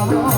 아